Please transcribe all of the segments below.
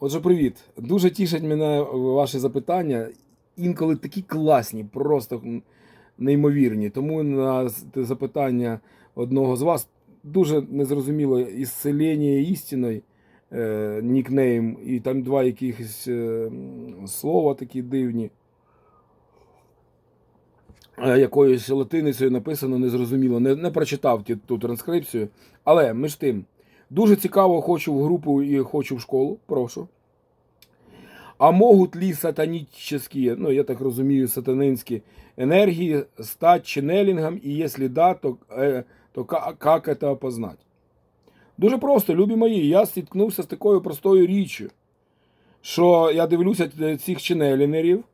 Отже, привіт. Дуже тішать мене ваші запитання. Інколи такі класні, просто неймовірні. Тому на запитання одного з вас дуже незрозуміло ісцелення істиною, е, нікнейм, і там два якихось е, слова такі дивні. Е, Якоюсь латиницею написано незрозуміло. Не, не прочитав ту транскрипцію. Але між тим, дуже цікаво, хочу в групу і хочу в школу. Прошу. А можуть ли сатанические, ну я так розумію, сатанинські енергії стати ченнелінгом, і якщо да, то, е, то як це опознати? Дуже просто, любі мої, я стикнувся з такою простою річчю, що я дивлюся цих ченнелінерів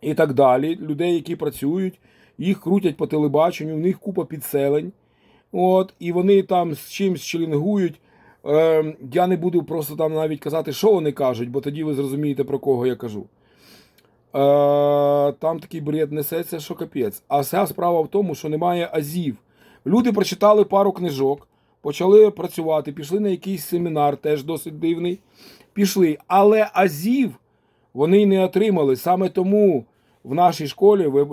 і так далі, людей, які працюють, їх крутять по телебаченню, в них купа підселень. От, і вони там з чимсь челінгують. Е, я не буду просто там навіть казати, що вони кажуть, бо тоді ви зрозумієте, про кого я кажу. Е, там такий бред несеться, що капець. А вся справа в тому, що немає азів. Люди прочитали пару книжок, почали працювати, пішли на якийсь семінар, теж досить дивний. Пішли. Але азів вони не отримали. Саме тому в нашій школі, ви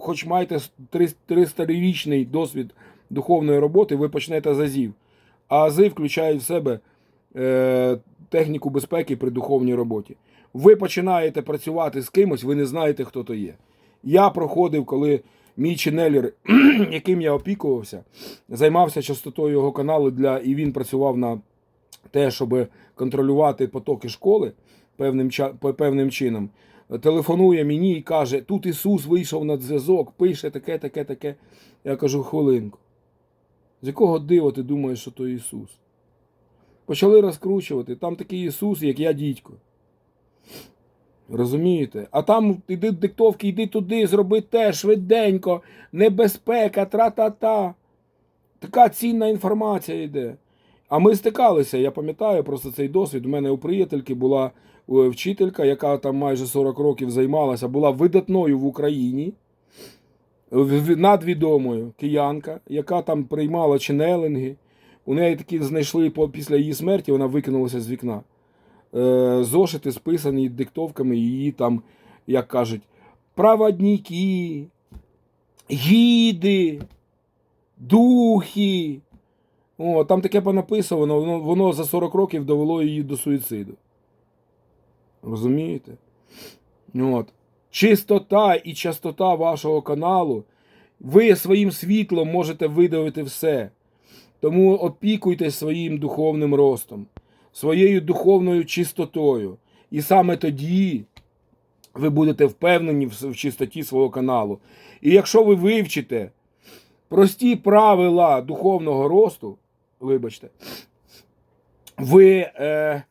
хоч маєте 300-річний досвід духовної роботи, ви почнете з азів. А ази включають в себе е, техніку безпеки при духовній роботі. Ви починаєте працювати з кимось, ви не знаєте, хто то є. Я проходив, коли мій ченелер, яким я опікувався, займався частотою його каналу для, і він працював на те, щоб контролювати потоки школи певним, певним чином. Телефонує мені і каже: тут Ісус вийшов на зв'язок, пише таке, таке, таке. Я кажу, хвилинку. З якого дива ти думаєш, що то Ісус? Почали розкручувати. Там такий Ісус, як я дідько. Розумієте? А там іди диктовки, йди туди, зроби те, швиденько, небезпека, тра-та-та. Така цінна інформація йде. А ми стикалися, я пам'ятаю просто цей досвід. У мене у приятельки була е, вчителька, яка там майже 40 років займалася, була видатною в Україні надвідомою киянка, яка там приймала ченелинги. У неї такі знайшли після її смерті, вона викинулася з вікна. Е, Зошити списані диктовками її там, як кажуть, проводники, гіди, духи. О, там таке понаписано, воно, воно за 40 років довело її до суїциду. Розумієте? От. Чистота і частота вашого каналу, ви своїм світлом можете видавити все. Тому опікуйтесь своїм духовним ростом, своєю духовною чистотою. І саме тоді ви будете впевнені в чистоті свого каналу. І якщо ви вивчите прості правила духовного росту, вибачте, ви е,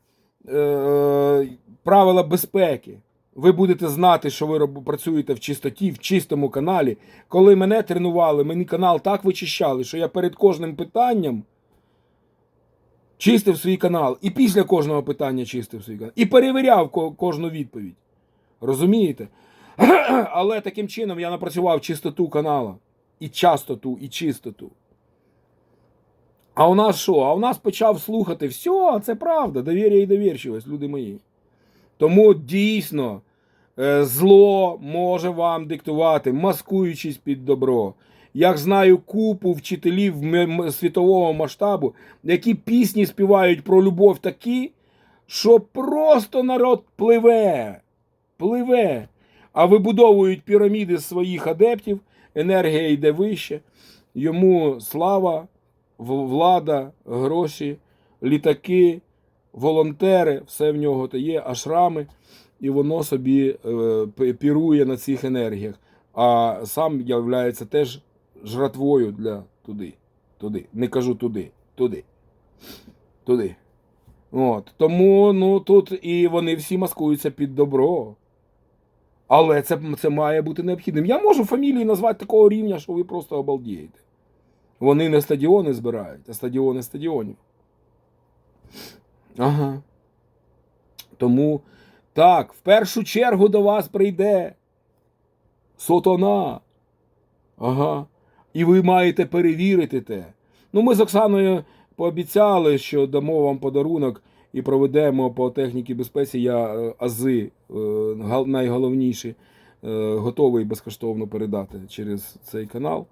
е, правила безпеки. Ви будете знати, що ви працюєте в чистоті, в чистому каналі. Коли мене тренували, мені канал так вичищали, що я перед кожним питанням чистив свій канал. І після кожного питання чистив свій канал. І перевіряв кожну відповідь. Розумієте? Але таким чином я напрацював чистоту канала. І частоту, і чистоту. А у нас що? А у нас почав слухати все, це правда, довір'я і довірчивість, люди мої. Тому дійсно е, зло може вам диктувати, маскуючись під добро. Я знаю купу вчителів світового масштабу, які пісні співають про любов такі, що просто народ пливе, пливе, а вибудовують піраміди своїх адептів, енергія йде вище, йому слава, влада, гроші, літаки, волонтери, все в нього то є, ашрами, і воно собі е, пірує на цих енергіях. А сам являється теж жратвою для туди. Туди. Не кажу туди, туди. Туди. От. Тому ну, тут і вони всі маскуються під добро. Але це, це має бути необхідним. Я можу фамілії назвати такого рівня, що ви просто обалдієте. Вони не стадіони збирають, а стадіони стадіонів. Ага. Тому так, в першу чергу до вас прийде сотона. Ага. І ви маєте перевірити те. Ну, ми з Оксаною пообіцяли, що дамо вам подарунок і проведемо по техніці безпеці. Я е, ази е, найголовніші е, готовий безкоштовно передати через цей канал.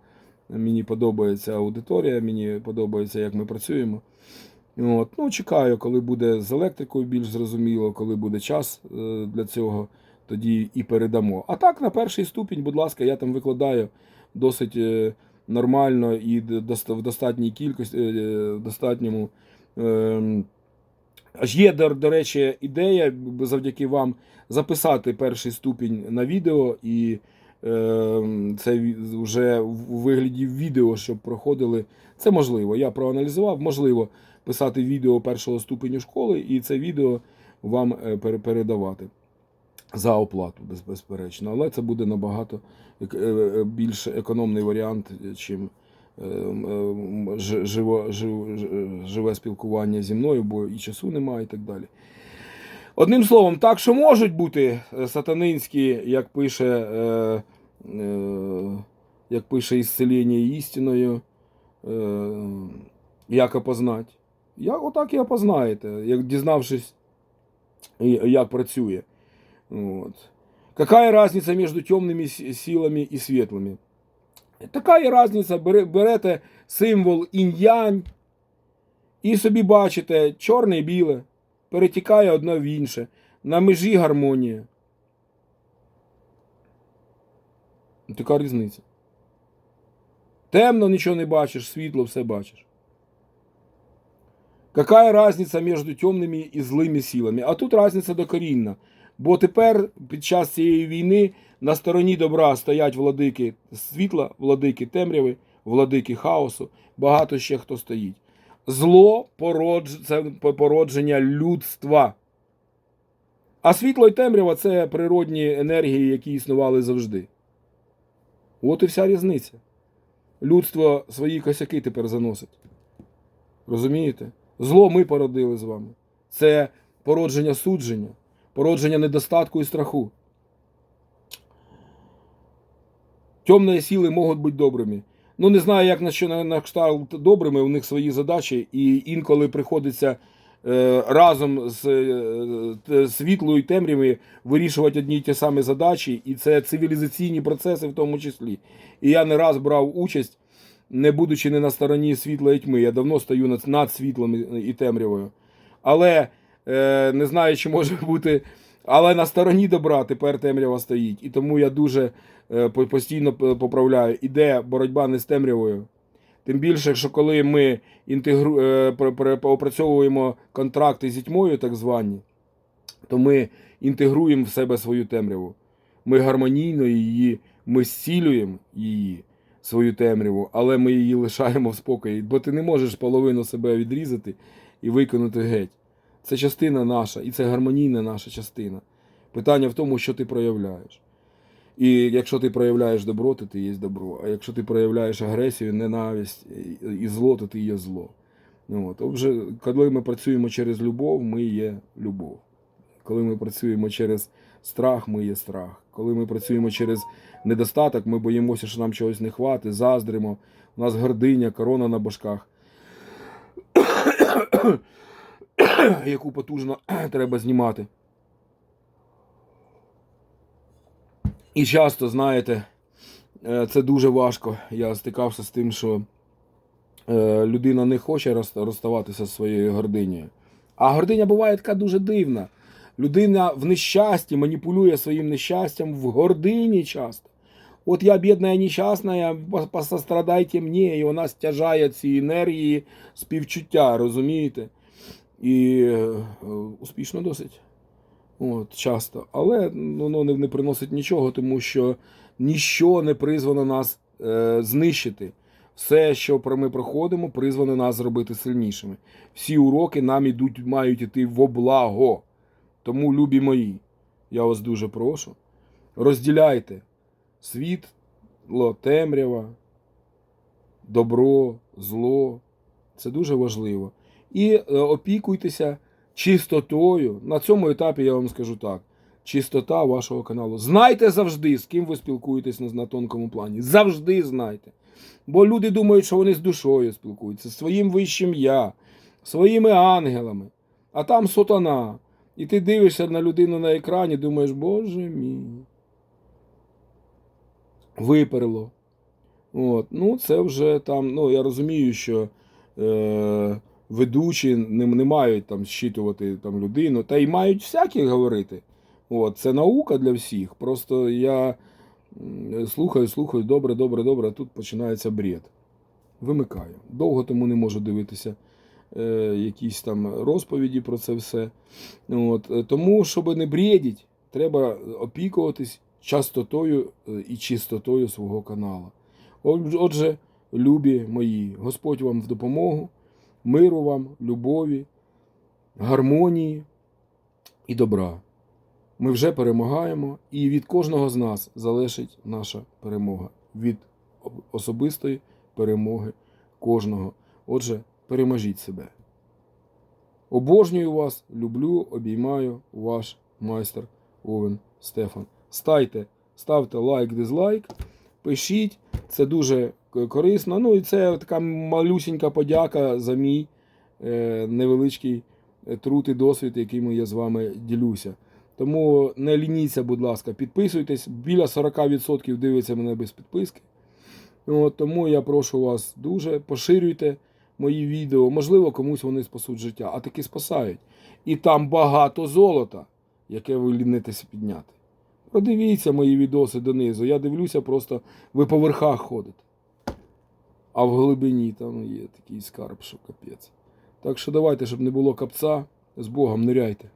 Мені подобається аудиторія, мені подобається, як ми працюємо. От. Ну, чекаю, коли буде з електрикою більш зрозуміло, коли буде час е, для цього, тоді і передамо. А так, на перший ступінь, будь ласка, я там викладаю досить е, нормально і в достатній кількості, е, в достатньому. Е, Аж є, до, речі, ідея завдяки вам записати перший ступінь на відео, і е, це вже в вигляді відео, щоб проходили. Це можливо. Я проаналізував, можливо писати відео першого ступеню школи, і це відео вам е, передавати за оплату, безперечно. Але це буде набагато е, е, більш економний варіант, чим живо, живе спілкування зі мною, бо і часу немає, і так далі. Одним словом, так що можуть бути сатанинські, як пише, як пише ісцеління істиною, як опознать. Як, отак і опознаєте, як дізнавшись, як працює. Вот. Какая разница между темными с- силами и светлыми? Така разниця, бере- берете символ інь-янь і собі бачите чорне і біле, перетікає одне в інше, на межі гармонія. Така різниця. Темно нічого не бачиш, світло все бачиш. Какая разниця між темними і злими силами? А тут разниця докорінна. Бо тепер під час цієї війни на стороні добра стоять владики світла, владики темряви, владики хаосу. Багато ще хто стоїть. Зло це породження людства. А світло і темрява це природні енергії, які існували завжди. От і вся різниця. Людство свої косяки тепер заносить. Розумієте? Зло ми породили з вами. Це породження судження, породження недостатку і страху. Темні сили можуть бути добрими. Ну, не знаю, як на що на, кшталт добрими, у них свої задачі, і інколи приходиться е, разом з е, світлою і темрявою вирішувати одні й ті самі задачі, і це цивілізаційні процеси в тому числі. І я не раз брав участь не будучи не на стороні світла і тьми, я давно стою над, над світлом і- темрявою. Але е, не знаю, чи може бути. Але на стороні добра тепер темрява стоїть. І тому я дуже е, постійно поправляю. Іде боротьба не з темрявою. Тим більше, що коли ми інтегру... е, пр- пр- опрацьовуємо контракти зі тьмою, так звані, то ми інтегруємо в себе свою темряву. Ми гармонійно її, ми зцілюємо її свою темряву, але ми її лишаємо в спокої, бо ти не можеш половину себе відрізати і виконати геть. Це частина наша, і це гармонійна наша частина. Питання в тому, що ти проявляєш. І якщо ти проявляєш добро, то ти є добро. А якщо ти проявляєш агресію, ненависть і- зло, то ти є зло. Ну, От. Отже, коли ми працюємо через любов, ми є любов. Коли ми працюємо через страх, ми є страх. Коли ми працюємо через недостаток, ми боїмося, що нам чогось не хватить, заздримо. У нас гординя, корона на башках, яку потужно треба знімати. І часто, знаєте, е, це дуже важко. Я стикався з тим, що е, людина не хоче розставатися зі своєю гординею. А гординя буває така дуже дивна. Людина в нещасті маніпулює своїм нещастям в гордині часто. От я бідна нещасна, пос- посострадайте мені, і вона стяжає ці енергії співчуття, розумієте? І е, успішно досить. От, часто. Але ну, воно не, не приносить нічого, тому що ніщо не призвано нас е, знищити. Все, що ми проходимо, призвано нас зробити сильнішими. Всі уроки нам ідуть, мають іти во благо. Тому, любі мої, я вас дуже прошу, розділяйте світло, темрява, добро, зло. Це дуже важливо. І е, опікуйтеся чистотою. На цьому етапі я вам скажу так: чистота вашого каналу. Знайте завжди, з ким ви спілкуєтесь на, тонкому плані. Завжди знайте. Бо люди думають, що вони з душою спілкуються, зі своїм вищим я, своїми ангелами. а там сатана. І ти дивишся на людину на екрані, думаєш, боже мій. Виперло. От. Ну, це вже там, ну, я розумію, що е, ведучі не, не мають там щитувати там, людину, та й мають всякі говорити. От, це наука для всіх. Просто я слухаю, слухаю, добре, добре, добре, а тут починається бред. Вимикаю. Довго тому не можу дивитися якісь там розповіді про це все. От, е, тому, щоб не бредіть, треба опікуватись частотою е, і чистотою свого каналу. Отже, любі мої, Господь вам в допомогу, миру вам, любові, гармонії і добра. Ми вже перемагаємо, і від кожного з нас залежить наша перемога. Від особистої перемоги кожного. Отже, переможіть себе. Обожнюю вас, люблю, обіймаю ваш майстер Овен Стефан. Стайте, ставте лайк, дизлайк, пишіть, це дуже корисно. Ну і це така малюсінька подяка за мій е, невеличкий е, труд і досвід, яким я з вами ділюся. Тому не лініться, будь ласка, підписуйтесь. Біля 40% дивиться мене без підписки. От, тому я прошу вас дуже поширюйте мої відео. Можливо, комусь вони спасуть життя, а таки спасають. І там багато золота, яке ви лінитеся підняти. Продивіться мої відоси донизу. Я дивлюся, просто ви по верхах ходите. А в глибині там є такий скарб, що капець. Так що давайте, щоб не було капца, з Богом ниряйте.